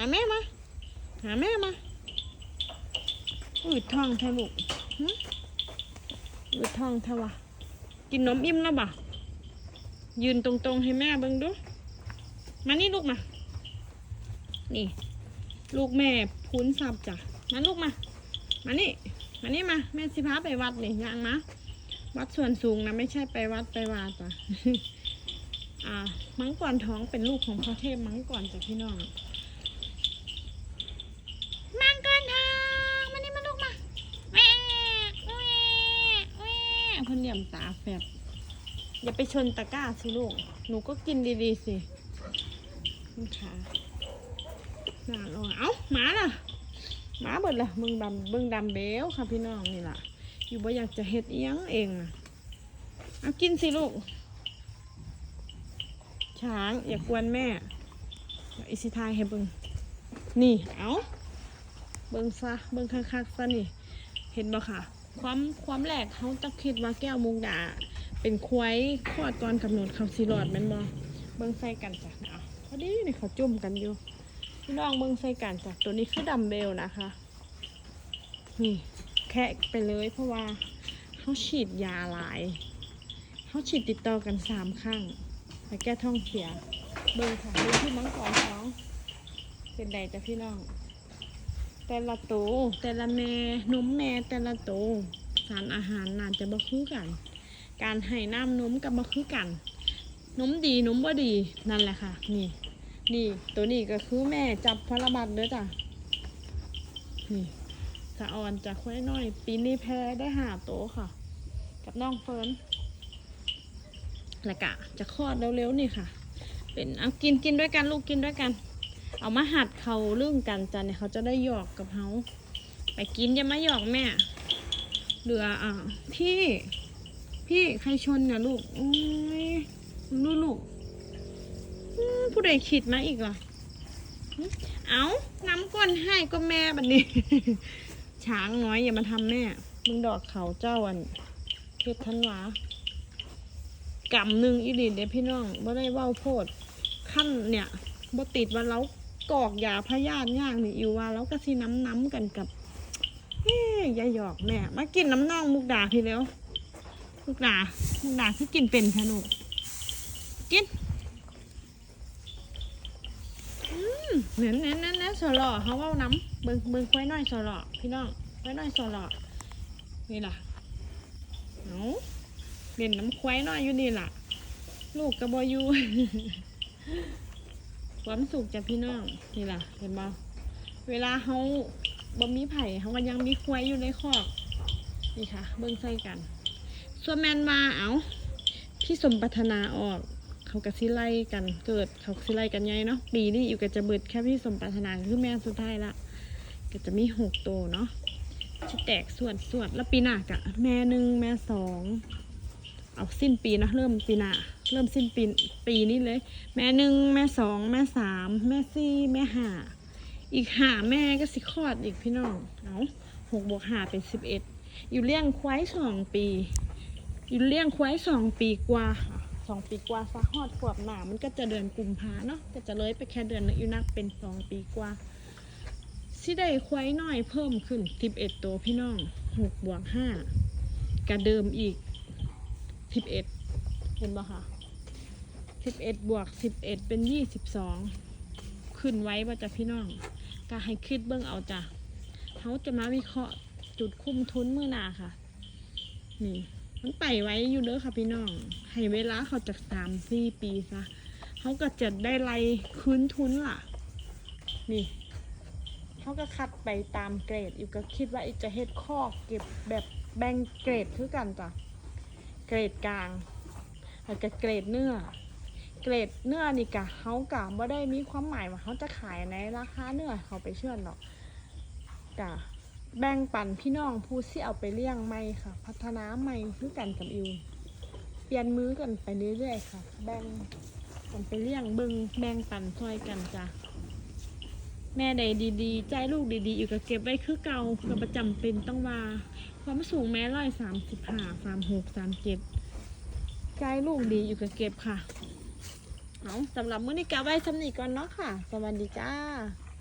าแม่มา หาแม่มาอืดท้องท้ลูกหึอืดท้องท้วะกินนมอิ่มแล้วบ่ยืนตรงๆให้แม่เบิ่งดู มานี่ลูกมา นี่ ลูกแม่พุ้นสับจ้ะ มาลูกมา มานี่ มานี่มา แม่สิพาไปวัดนี่ยังมา วัดส่วนสูงนะไม่ใช่ไปวัดไปวาจ้ะอ่ามังกรท้องเป็นลูกของพระเทพมังกรจ้ะพี่น้องกรทองมานี่มาลูกมาแหวะแหวะแหวะ เพิ่นเหลี่ยมตาแฝดอย่าไปชนตะกร้าสิลูก หนูก็กินดีๆสิคุณขาหนาลงเอ้าหมาล่ะหมาเบิดล่ะเบิ่งดำเบิ่งดำเบลค่ะพี่น้องนี่ล่ะ อยู่บ่อยากจะเฮ็ดเอียงเองนะเอากินสิลูก ช้างอย่ากวนแม่อิสิทายให้เบิ่งนี่ เอาเบิ่งซะเบิ่งคักๆซะนี่ เห็นบ่ค่ะ ความความแรกเขาจะคิดว่าแก้วมุกดา เป็นควายคลอดก่อนกำหนดเขาสิรอดแม่นบ่เบิ่งใส่กันจ้ะเอาพอดีนี่เขาจุ่มกันอยู่พี่น้องเบิ่งใส่กันจ้ะตัวนี้คือดัมเบลนะคะนี่แคะไปเลยเพราะว่าเขาฉีดยาหลายเขาฉีดติดต่อกันสามครั้งไปแก้ท้องเสีย เบิ่งค่ะดูที่มังกรท้อง เป็นใดจ้ะพี่น้อง แต่ละโตวแต่ละแม่นมแม่แต่ละโตวสารอาหารน่าจะบ่คือกัน การให้น้ำนมกับบ่คือกันนมดีนมบ่ดีนั่นแหละค่ะ นี่ นี่ตัวนี้ก็คือแม่จับพระบัตรเด้อจ้ะนี่สะออนจากควายน้อย ปีนี้แพ้ได้หาโตค่ะ กับน้องเฟิร์นแล้วกะจะคลอดเร็วๆนี่ค่ะ เป็นเอากินกินด้วยกันลูกกินด้วยกัน เอามาหัดเขาเรื่องกันจันเนี่ยเขาจะได้หยอกกับเขาไปกินอย่ามาหยอกแม่เหลืออะพี่ พี่ใครชนเนี่ยลูกโอ้ยลูกลูกผู้ใดขิดมาอีกเหรอเอาน้ำก้นให้ก็แม่บันนี้ ช้างน้อยอย่ามาทำแม่ มึงดอกเขาเจ้าอันเพชรทันวากำหนึ่งอีหลีเด้พี่น้องบ่ได้ว้าโพดขั้นเนี่ย บ่ติดว่าเรากอกยาพยาธิย่างนี่อยู่ว่าเราก็สิน้ำน้ำกันกับเฮ้ยย่าหยอกแม่มากินน้ำน่องมุกดาพี่แล้วมุกดามุกดาคือกินเป็นค่ะนูกินเน้นเน้นเน้นเน้นสลอเขาเว่าน้ำเบิ่งเบิ่งควายน้อยสลอพี่น้องควายน้อยสลอนี่ล่ะเอาเล่นน้ำควายน้อยอยู่นี่ล่ะ ลูกกระบอยู ความสุขจากพี่น้องนี่ล่ะเห็นบ่เวลาเขาบ่มีไผ่เขาก็ยังมีควายอยู่ในคอกนี่ค่ะ เบิ่งใส่กัน ส่วนแมนมาเอาพี่สมปรานาออกเขาก็สิไล่กันเกิดเขาสิไล่กันไงเนาะปีนี้อยู่ก็จะเบิดแค่พี่สมปรานาคือแม่สุดท้ายละก็จะมีหกตัวเนาะจะแตกส่วนส่วนแล้วปีหน้ากะแม่หนึ่งแม่สองเอาสิ้นปีนะเริ่มปีหน้า เริ่มสิ้นปีปีนี้เลย แม่หนึ่งแม่สองแม่สามแม่สี่แม่ห้าอีกห้าแม่ก็สิคลอดอีกพี่น้องเอาหกบวกห้าเป็นสิบเอ็ดอยู่เลี้ยงควายสองปี อยู่เลี้ยงควายสองปีกว่าสองปีกว่าสักฮอดขวบหนามันก็จะเดือนกุมภาเนาะก็จะเลยไปแค่เดือนนึงอยู่นักเป็นสองปีกว่าสิได้ควายน้อยเพิ่มขึ้นสิบเอ็ดตัวพี่น้องหกบวกห้ากระเดิมอีกสิบเอ็ดเห็นบ่คะ สิบเอ็ดบวกสิบเอ็ดเป็นยี่สิบสองขึ้นไว้ว่าจะพี่น้องก็ให้คิดเบื้องเอาจ้ะเขาจะมาวิเคราะห์จุดคุ้มทุนเมื่อนาค่ะ นี่ มันไปไว้อยู่เด้อค่ะพี่น้อง ให้เวลาเขาจากสามสี่ปีซะเขาก็จะได้ไล่คืนทุนล่ะ นี่เขาก็คัดไปตามเกรดอยู่ก็คิดว่าอีจะเฮ็ดข้อเก็บแบบแบ่งเกรดคือกันจ้ะ เกรดกลางแล้วก็เกรดเนื้อ เกรดเนื้อนี่กะเขากะบ่ได้มีความหมายว่าเขาจะขายในราคาเนื้อเขาไปเชื่อนหรอกกะแบ่งปันพี่น้องผู้ที่เอาไปเลี้ยงใหม่ค่ะ พัฒนาใหม่คือกันกับอิวเปลี่ยนมือกันไปเรื่อยๆค่ะ แบ่งกันไปเลี้ยงบิงแบ่งปันช่วยกันจ้ะแม่ใดดีๆ ใจลูกดีๆ อยู่กับเก็บไว้คือเก่าก็ประจำเป็นต้องว่า ความสูงแม่ร้อยสามสิบห้าสามหกสามเจ็ดใจลูกดีอยู่กับเก็บค่ะ เอาสำหรับมื้อนี้กไว้สำนีก่อนเนาะค่ะ สวัสดีจ้า